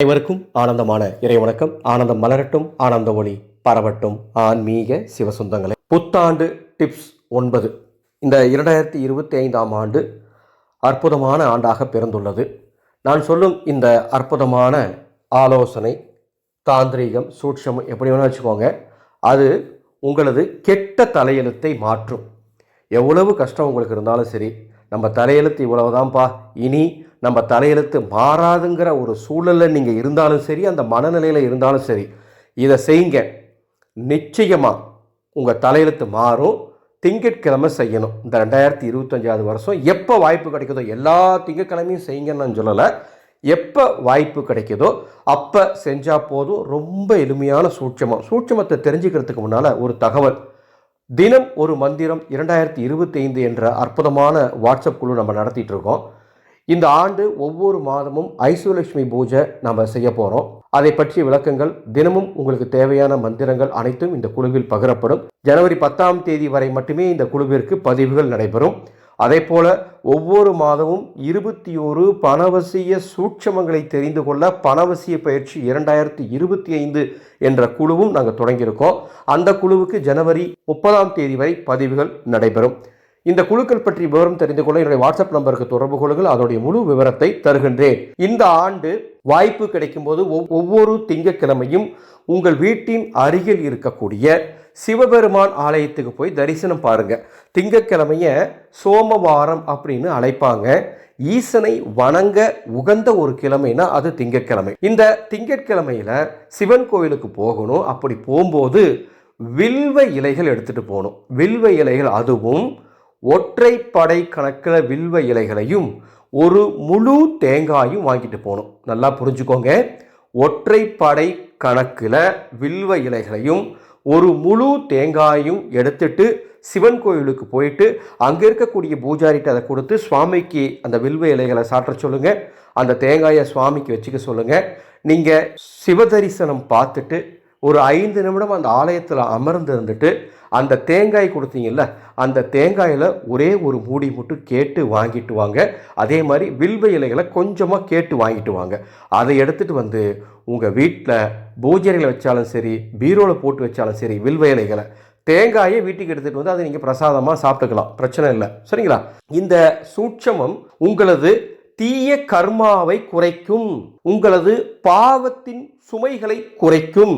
அனைவருக்கும் ஆனந்தமான இறைவணக்கம். ஆனந்தம் மலரட்டும் ஆனந்த ஒளி பரவட்டும். ஆன்மீக சிவசுந்தங்களை. புத்தாண்டு டிப்ஸ் ஒன்பது. இந்த இரண்டாயிரத்தி இருபத்தி ஐந்தாம் ஆண்டு அற்புதமான ஆண்டாக பிறந்துள்ளது. நான் சொல்லும் இந்த அற்புதமான ஆலோசனை தாந்திரீகம் சூட்சம் எப்படி வேணால் வச்சுக்கோங்க அது உங்களது கெட்ட தலையெழுத்தை மாற்றும். எவ்வளவு கஷ்டம் உங்களுக்கு இருந்தாலும் சரி நம்ம தலையெழுத்து இவ்வளவுதான்ப்பா. இனி நம்ம தலையெழுத்து மாறாதுங்கிற ஒரு சூழலில் நீங்கள் இருந்தாலும் சரி அந்த மனநிலையில் இருந்தாலும் சரி இதை செய்யுங்க. நிச்சயமாக உங்கள் தலையெழுத்து மாறும். திங்கட்கிழமை செய்யணும். இந்த ரெண்டாயிரத்தி இருபத்தஞ்சாவது வருஷம் எப்போ வாய்ப்பு கிடைக்குதோ எல்லா திங்கட்கிழமையும் செய்யுங்கன்னு நான் சொல்லலை. எப்போ வாய்ப்பு கிடைக்குதோ அப்போ செஞ்சால் போதும். ரொம்ப எளிமையான சூட்சமம். சூட்சமத்தை தெரிஞ்சுக்கிறதுக்கு முன்னால் ஒரு தகவல். தினம் ஒரு மந்திரம் இரண்டாயிரத்தி இருபத்தைந்து என்ற அற்புதமான வாட்ஸ்அப் குழு நம்ம நடத்திட்டு இருக்கோம். இந்த ஆண்டு ஒவ்வொரு மாதமும் ஐசுவலட்சுமி பூஜை நம்ம செய்ய போகிறோம் அதை பற்றிய விளக்கங்கள் தினமும் உங்களுக்கு தேவையான மந்திரங்கள் அனைத்தும் இந்த குழுவில் பகிரப்படும். ஜனவரி பத்தாம் தேதி வரை மட்டுமே இந்த குழுவிற்கு பதிவுகள் நடைபெறும். அதே போல ஒவ்வொரு மாதமும் இருபத்தி ஒரு பணவசிய சூட்சமங்களை தெரிந்து கொள்ள பணவசிய பயிற்சி இரண்டாயிரத்தி இருபத்தி ஐந்து என்ற குழுவும் நாங்கள் தொடங்கியிருக்கோம். அந்த குழுவுக்கு ஜனவரி முப்பதாம் தேதி வரை பதிவுகள் நடைபெறும். இந்த குழுக்கள் பற்றி விவரம் தெரிந்து கொள்ள என்னுடைய வாட்ஸ்அப் நம்பருக்கு தொடர்பு கொள்ளுங்கள். அதோடைய முழு விவரத்தை தருகின்றேன். இந்த ஆண்டு வாய்ப்பு கிடைக்கும் போது ஒவ்வொரு திங்கட்கிழமையும் உங்கள் வீட்டின் அருகில் இருக்கக்கூடிய சிவபெருமான் ஆலயத்துக்கு போய் தரிசனம் பாருங்க. திங்கக்கிழமைய சோமவாரம் அப்படின்னு அழைப்பாங்க. ஈசனை வணங்க உகந்த ஒரு கிழமைனா அது திங்கட்கிழமை. இந்த திங்கட்கிழமையில சிவன் கோயிலுக்கு போகணும். அப்படி போகும்போது வில்வ இலைகள் எடுத்துட்டு போகணும். வில்வ இலைகள் அதுவும் ஒற்றைப்படை கணக்கில் வில்வ இலைகளையும் ஒரு முழு தேங்காயும் வாங்கிட்டு போகணும் நல்லா புரிஞ்சுக்கோங்க. ஒற்றைப்படை கணக்கில் வில்வ இலைகளையும் ஒரு முழு தேங்காயும் எடுத்துட்டு சிவன் கோயிலுக்கு போயிட்டு அங்கே இருக்கக்கூடிய பூஜாரிட்ட அதை கொடுத்து சுவாமிக்கு அந்த வில்வ இலைகளை சாற்ற சொல்லுங்கள் அந்த தேங்காயை சுவாமிக்கு வச்சுக்க சொல்லுங்கள் நீங்கள் சிவ தரிசனம் பார்த்துட்டு ஒரு ஐந்து நிமிடம் அந்த ஆலயத்தில் அமர்ந்து இருந்துட்டு அந்த தேங்காய் கொடுத்தீங்கல்ல அந்த தேங்காயில் ஒரே ஒரு மூடி மட்டும் கேட்டு வாங்கிட்டு வாங்க. அதே மாதிரி வில்வ இலைகளை கொஞ்சமாக கேட்டு வாங்கிட்டு வாங்க. அதை எடுத்துட்டு வந்து உங்கள் வீட்டில் பூஜைகளை வச்சாலும் சரி பீரோவில் போட்டு வச்சாலும் சரி வில்வ இலைகளை தேங்காயை வீட்டுக்கு எடுத்துகிட்டு வந்து அதை நீங்கள் பிரசாதமாக சாப்பிட்டுக்கலாம். பிரச்சனை இல்லை. சரிங்களா? இந்த சூட்சமம் உங்களது தீய கர்மாவை குறைக்கும். உங்களது பாவத்தின் சுமைகளை குறைக்கும்.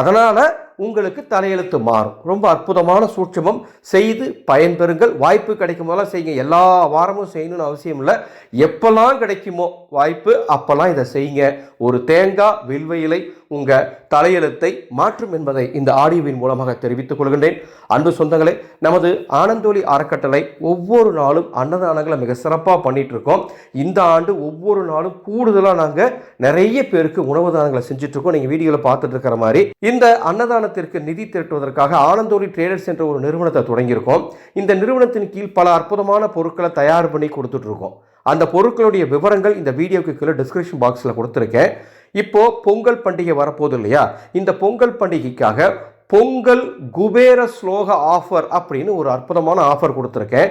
அதனால் உங்களுக்கு தலையெழுத்து மாறும். ரொம்ப அற்புதமான சூட்சமம். செய்து பயன்பெறுங்கள். வாய்ப்பு கிடைக்கும் போதெல்லாம் செய்யுங்க. எல்லா வாரமும் செய்யணும்னு அவசியம் இல்லை. எப்போல்லாம் கிடைக்குமோ வாய்ப்பு அப்போல்லாம் இதை செய்யுங்க. ஒரு தேங்காய் வில்வ இலை உங்கள் தலையெழுத்தை மாற்றும் என்பதை இந்த ஆடியோவின் மூலமாக தெரிவித்துக் கொள்கின்றேன். அன்பு சொந்தங்களே நமது ஆனந்தோலி அறக்கட்டளை ஒவ்வொரு நாளும் அன்னதானங்களை மிக சிறப்பாக பண்ணிட்டு இருக்கோம் இந்த ஆண்டு ஒவ்வொரு நாளும் கூடுதலாக நாங்கள் நிறைய பேருக்கு உணவு தானங்களை செஞ்சுட்டு நீங்கள் வீடியோவில் பார்த்துட்டு இருக்கிற மாதிரி. இந்த அன்னதானத்திற்கு நிதி திரட்டுவதற்காக ஆனந்தோலி ட்ரேடர்ஸ் என்ற ஒரு நிறுவனத்தை தொடங்கியிருக்கோம். இந்த நிறுவனத்தின் கீழ் பல அற்புதமான பொருட்களை தயார் பண்ணி கொடுத்துட்ருக்கோம் அந்த பொருட்களுடைய விவரங்கள் இந்த வீடியோக்கு கீழே டிஸ்கிரிப்ஷன் பாக்ஸில் கொடுத்துருக்கேன். இப்போ பொங்கல் பண்டிகை வரப்போகுது இல்லையா? இந்த பொங்கல் பண்டிகைக்காக பொங்கல் குபேர ஸ்லோக ஆஃபர் அப்படின்னு ஒரு அற்புதமான ஆஃபர் கொடுத்துருக்கேன்.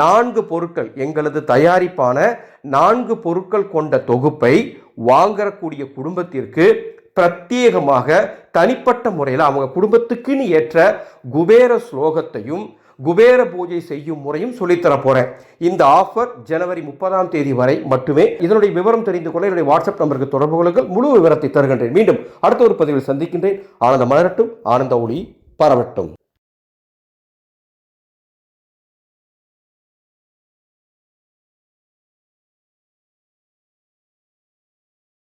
நான்கு பொருட்கள் எங்களது தயாரிப்பான நான்கு பொருட்கள் கொண்ட தொகுப்பை வாங்கக்கூடிய குடும்பத்திற்கு பிரத்யேகமாக தனிப்பட்ட முறையில் அவங்க குடும்பத்துக்குன்னு ஏற்ற குபேர ஸ்லோகத்தையும் குபேர பூஜை செய்யும் முறையும் சொல்லித்தர இந்த ஆஃபர் ஜனவரி முப்பதாம் தேதி வரை மட்டுமே. இதனுடைய விவரம் தெரிந்து கொள்ள என்னுடைய வாட்ஸ்அப் நம்பருக்கு தொடர்பு கொள்ளுங்கள். முழு விவரத்தை தருகின்றேன். மீண்டும் அடுத்த ஒரு பதிவில் சந்திக்கின்றேன். ஆனந்த மலரட்டும். ஆனந்த ஒளி பரவட்டும்.